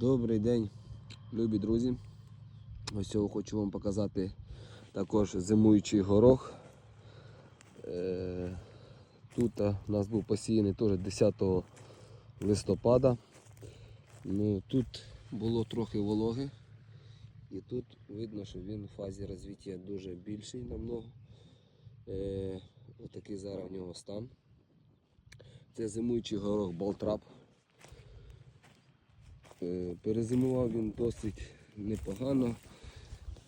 Добрий день, любі друзі. Ось цього хочу вам показати також зимуючий горох. Е, Тут у нас був посіяний теж 10 листопада. Ну, тут було трохи вологи. І тут видно, що він в фазі розвиття дуже більший намного. Е, отакий зараз в нього стан. Це зимуючий горох Болтрап. Е, Перезимував він досить непогано,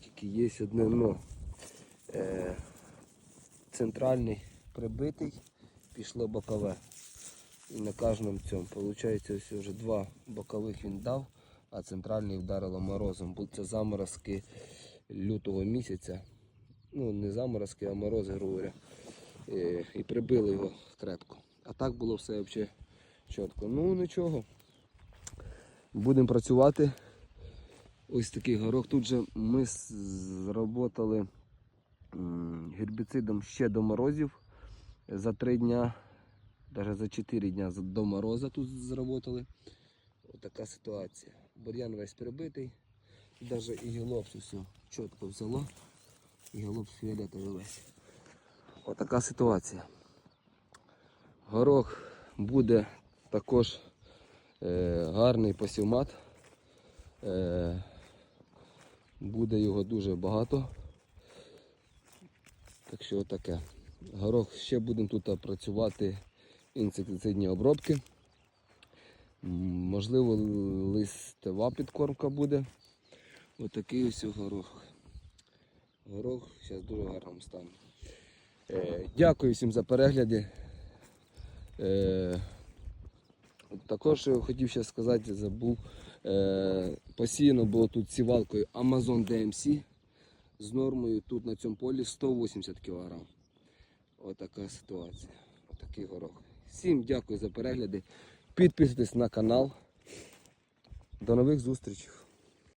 тільки є одне но. Е, Центральний прибитий, пішло бокове. І на кожному цьому. Получається, ось вже два бокових він дав, а центральний вдарило морозом. Бо це заморозки лютого місяця. Ну, не заморозки, а морози, говоря. Е, І прибили його в крепко. А так було все взагалі чітко. Ну нічого. Будемо працювати. Ось такий горох. Тут же ми з- зработали м, гербіцидом ще до морозів. За три дня, навіть за 4 дня до мороза тут зработали. Ось така ситуація. Бур'ян весь прибитий. Навіть і гілопс все чітко взяло. І гілопс фіолетовий весь. Ось така ситуація. Горох буде також гарний посівмат. Е, буде його дуже багато. Так що таке. Горох ще будемо тут працювати інсектицидні обробки. Можливо, листова підкормка буде. Отакий ось горох. Горох зараз дуже гарному стані. Е, дякую всім за перегляди. Також я хотів ще сказати, забув. Е, посіяно було тут сівалкою Amazon DMC з нормою тут на цьому полі 180 кг. Отака ситуація. Отакий горох. Всім дякую за перегляди. Підписуйтесь на канал. До нових зустрічей.